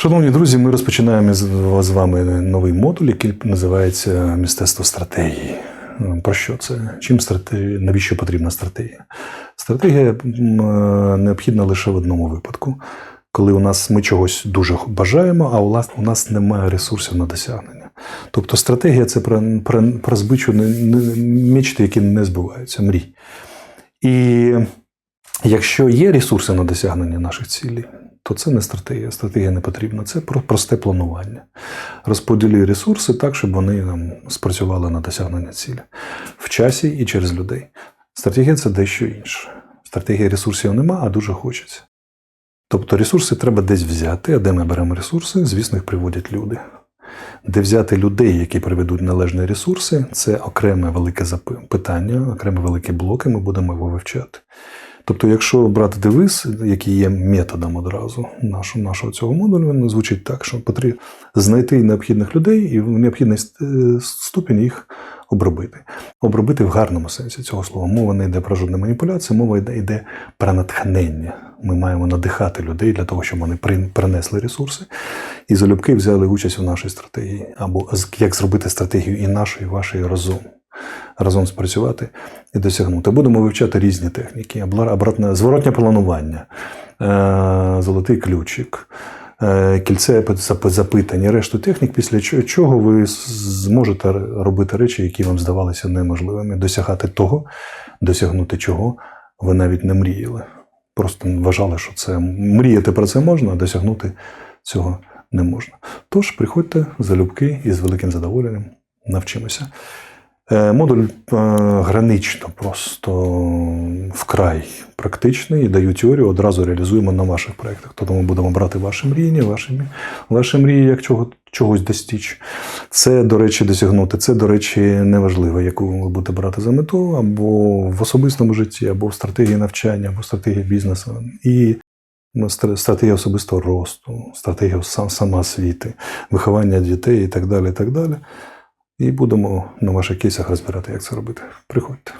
Шановні друзі, ми розпочинаємо з вами новий модуль, який називається Мистецтво стратегії. Про що це? Чим стратегія? Навіщо потрібна стратегія? Стратегія е, необхідна лише в одному випадку, коли у нас ми чогось дуже бажаємо, а у нас, немає ресурсів на досягнення. Тобто стратегія це про, про, про збичу мечти, які не збуваються, мрій. І якщо є ресурси на досягнення наших цілей, то це не стратегія. Стратегія не потрібна. Це просте планування. Розподілюй ресурси так, щоб вони там, спрацювали на досягнення цілі в часі і через людей. Стратегія це дещо інше. Стратегія ресурсів нема, а дуже хочеться. Тобто ресурси треба десь взяти, а де ми беремо ресурси, звісно, їх приводять люди. Де взяти людей, які приведуть належні ресурси, це окреме велике питання, окремі великі блоки, ми будемо його вивчати. Тобто, якщо брати девиз, який є методом одразу нашого, нашого цього модулю, він звучить так, що потрібно знайти необхідних людей і в необхідний ступінь їх обробити. Обробити в гарному сенсі цього слова. Мова не йде про жодні маніпуляції, мова йде, йде про натхнення. Ми маємо надихати людей для того, щоб вони принесли ресурси і залюбки взяли участь у нашій стратегії, або як зробити стратегію і нашої, і вашої разом. Разом спрацювати і досягнути. Будемо вивчати різні техніки: зворотнє планування, е, золотий ключик, е, кільце запитання, решту технік, після чого ви зможете робити речі, які вам здавалися неможливими, досягати того, досягнути чого ви навіть не мріяли. Просто вважали, що це мріяти про це можна, а досягнути цього не можна. Тож приходьте залюбки і з великим задоволенням навчимося. Е, Модуль е, гранично, просто вкрай практичний, даю теорію, одразу реалізуємо на ваших проєктах. Тобто ми будемо брати ваші мрії, ваші, ваші мрії, як чого, чогось достіч. Це, до речі, досягнути. Це, до речі, неважливо, яку ви будете брати за мету, або в особистому житті, або в стратегії навчання, або в стратегії бізнесу. І стратегія особистого росту, стратегія сам, самоосвіти, виховання дітей і так далі. І так далі. І будемо на ваших кейсах розбирати, як це робити. Приходьте.